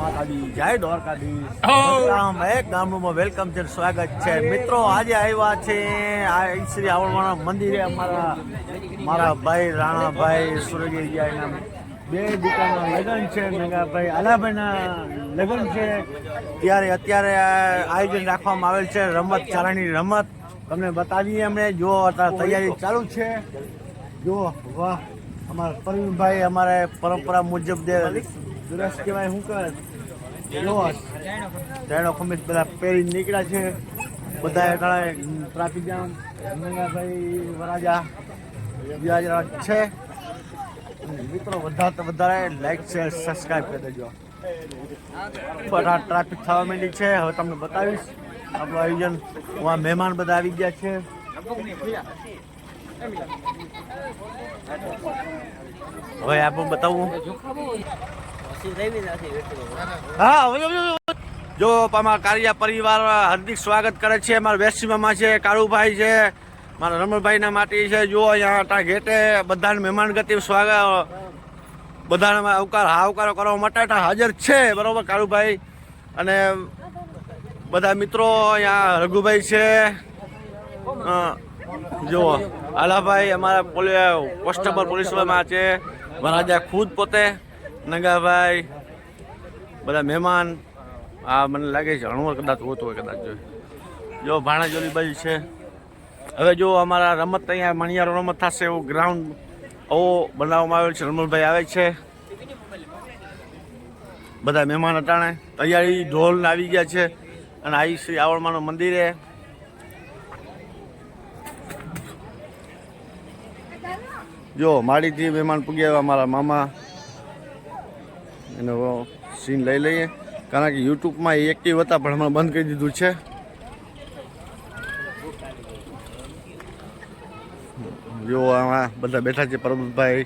માતાજી જય દ્વારકાધીશ. રામ એક ગામડુંમાં વેલકમ છે સ્વાગત છે. મિત્રો આજે આવ્યા છે આ શ્રી આવડવાના મંદિરે અમારા મારા ભાઈ રાણાભાઈ સુરગીયા એના બે દીકરાના લગ્ન છે. મેઘાભાઈ આલાભાઈના લગ્ન છે. ત્યારે અત્યારે આયોજન રાખવામાં આવેલ છે, રમત ચારણી રમત. તમને બતાવીએ અમે જો અત્યારે તૈયારી ચાલુ છે. જો વાહ, અમારા પ્રવીણભાઈ અમારે પરંપરા મુજબ જે દુરસ કહેવાય, શું કહે જો તેનો ખમીસ બધા પહેરી નીકળ્યા છે. બધા હેઠળ ટ્રાફિક જામ ગંગાભાઈ વરાજા છે. મિત્રો, વધારે વધારે લાઈક છે સબસ્ક્રાઈબ કરી દેજો. બધા ટ્રાફિક થવા માંડી છે. હવે તમને બતાવીશ. આપણું આયોજન. આ મહેમાન બધા આવી ગયા છે. હવે આપણે બતાવું. હા. જો અમારા કારિયા પરિવાર, હાર્દિક સ્વાગત કરે છે. અમારા વેસ્ટમાં છે, કાળુભાઈ છે, મારા રમણભાઈના માટે છે. જો, અહીંયા ત્યાં ગેટે બધાને મહેમાન ગતિ સ્વાગત બધાને આવકાર આવકારો કરવા માટે હાજર છે, બરોબર, કાળુભાઈ? અને બધા મિત્રો અહીંયા, રઘુભાઈ છે. જુઓ, આલાભાઈ અમારા પોલીસ કોન્સ્ટેબલ પોલીસમાં છે. મહારાજા ખુદ પોતે, નગાભાઈ, બધા મહેમાન. આ મને લાગે છે, હણવર કદાચ હોતું હોય, કદાચ જો જો ભાણાજોલી બાજુ છે. હવે જો અમારા રમત અહીંયા, મણિયારો રમત થશે એવું ગ્રાઉન્ડ આવો બનાવવામાં આવ્યો છે. રમણભાઈ આવે છે. બધા મહેમાન અટાણે. તૈયારી ઢોલ આવી ગયા છે અને આવી શ્રી આવડમાનું મંદિરે જો માળીથી મહેમાન પૂગ્યા મારા મામા. એનો સીન લઈ લઈએ. કારણ કે યુટ્યુબમાં એ એક્ટિવ હતા, પણ હમણાં બંધ કરી દીધું છે. જો બધા બેઠા છે પરમતભાઈ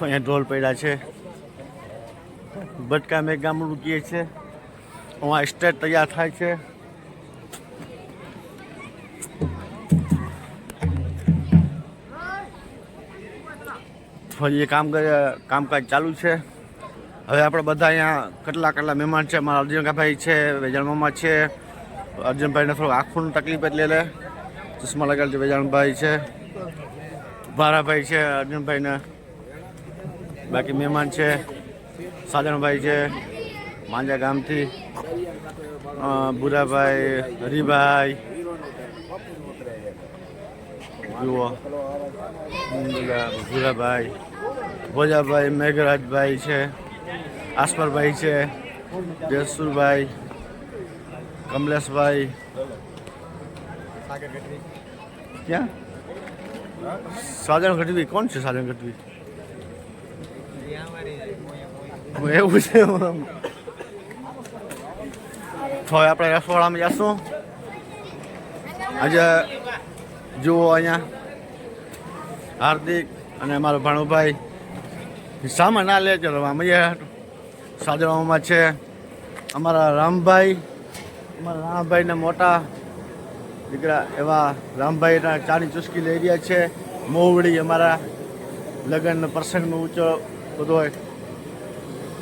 અહીંયા ઢોલ પડ્યા છે. ભટકા મેં ગામડું કહે છે. અહીંયા સ્ટેજ તૈયાર થાય છે. ફરી કામ કામકાજ ચાલુ છે. હવે આપણે બધા અહીંયા કેટલા કેટલા મહેમાન છે? મારા અર્જુનભાઈ છે વેજાણ મામા છે. અર્જુનભાઈને થોડુંક આંખોની તકલીફ એટલે લે. ચશ્મા લગાડે છે વેજાણભાઈ છે. ભારાભાઈ છે, અર્જુનભાઈને. બાકી મહેમાન છે સાજણભાઈ છે, માંજા ગામથી. બુરાભાઈ હરિભાઈ. જુઓ. ભૂરાભાઈ. ભોજાભાઈ, મેઘરાજભાઈ છે. આસપરભાઈ છે. જસુરભાઈ. કમલેશભાઈ. ક્યાં સાજણ ગઢવી કોણ છે સાજણ ગઢવી એવું છે તો આપણે રસોડામાં જશું આજે જુઓ અહીંયા હાર્દિક અને અમારો ભાણુભાઈ સામાન ના લે ચલો મજા સાજવામાં છે અમારા રામભાઈ અમારા રામભાઈના મોટા દીકરા એવા રામભાઈના ચાની ચુસ્કી લઈ રહ્યા છે. મોવડી અમારા લગ્ન પ્રસંગનો ઊંચો બધો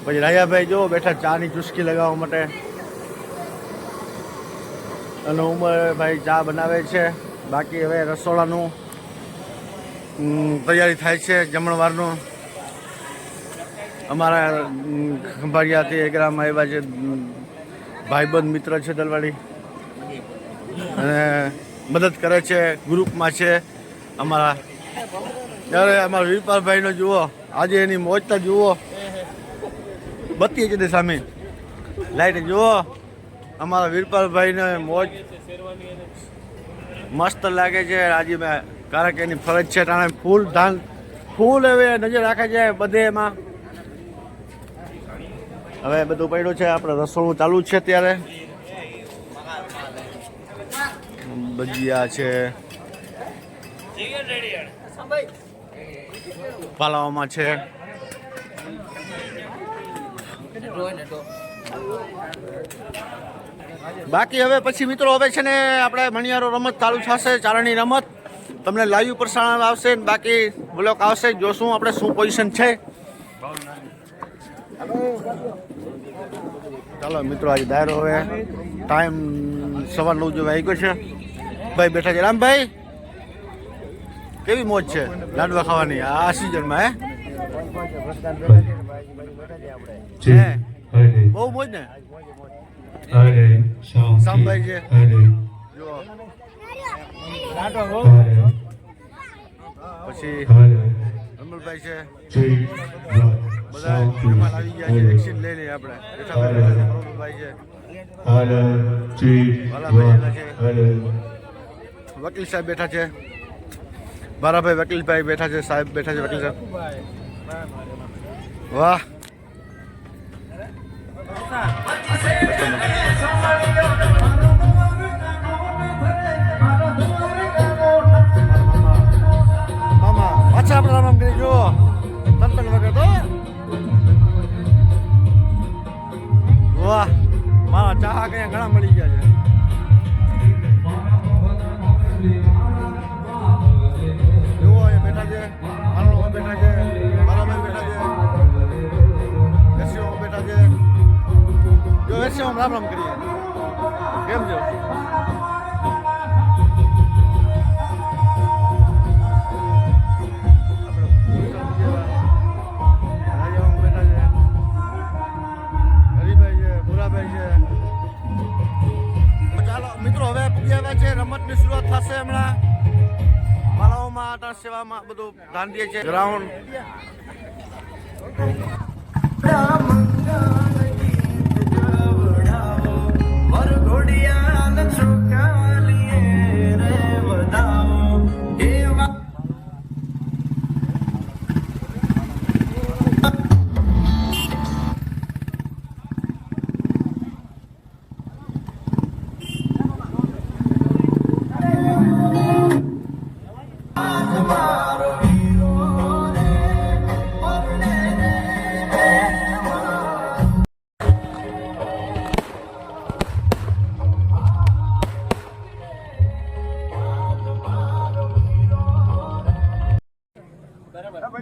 પછી રાયાભાઈ જો બેઠા ચાની ચુસ્કી લગાવવા માટે. અને ઉમરભાઈ ચા બનાવે છે. બાકી હવે રસોડાનું તૈયારી થાય છે જમણવારનું. અમારા ખંભાળિયાથી એકરામાં આવ્યા જે ભાઈબંધ મિત્ર છે દલવાડી અને મદદ કરે છે, ગ્રુપમાં છે અમારા. ત્યારે અમારા વીરપાલભાઈનો જુઓ, આજે એની મોજતા જુઓ. બત્તી તે સામે. લાઈટ જુઓ, અમારા વીરપાલભાઈને મોજ મસ્ત લાગે છે. આજે મેં કારણ કે એની ફરજ છે તાણે ફૂલ ધાન, ફૂલ હવે નજર રાખે છે બધે એમાં. હવે બધું પડ્યું છે, આપણે રસોડું ચાલુ છે ત્યારે ભજીયા છે. પાલાવામાં છે. બાકી હવે પછી મિત્રો હવે છે ને આપણે મણિયારો રમત ચાલુ થશે ચારણની રમત. તમને લાઈવ પ્રસારણ આવશે બાકી બ્લોક આવશે, જોશું આપણે શું પોઝિશન છે. ચાલો મિત્રો, આજે દાયરો હવે ટાઈમ સવાર નવ જેવા આવી ગયો છે. ભાઈ બેઠા છે. રામભાઈ કેવી મોજ છે? લાડવા ખાવાની. આ સિઝનમાં હે? બહુ મોજ ને? સામભાઈ છે. પછી છે. બધા મહેમાન આવી ગયા છે. વેક્સિન લઈ લઈએ આપણે. છે. છે. વકીલ સાહેબ બેઠા છે. બારાભાઈ વકીલભાઈ બેઠા છે, સાહેબ બેઠા છે, વકીલ સાહેબ. વાહ. મામા, પાછા આપણે રામ કરી જુઓ. તો. વાહ. મારા ચાહા અહીંયા ઘણા મળી ગયા છે. જો રામ રામ કરીએ. કેમ છો? મિત્રો, હવે પૂરી છે રમતની શરૂઆત થશે હમણાં. માળાઓમાં આટા સેવામાં બધું ધ્યાન છે. ગ્રાઉન્ડ. Bye.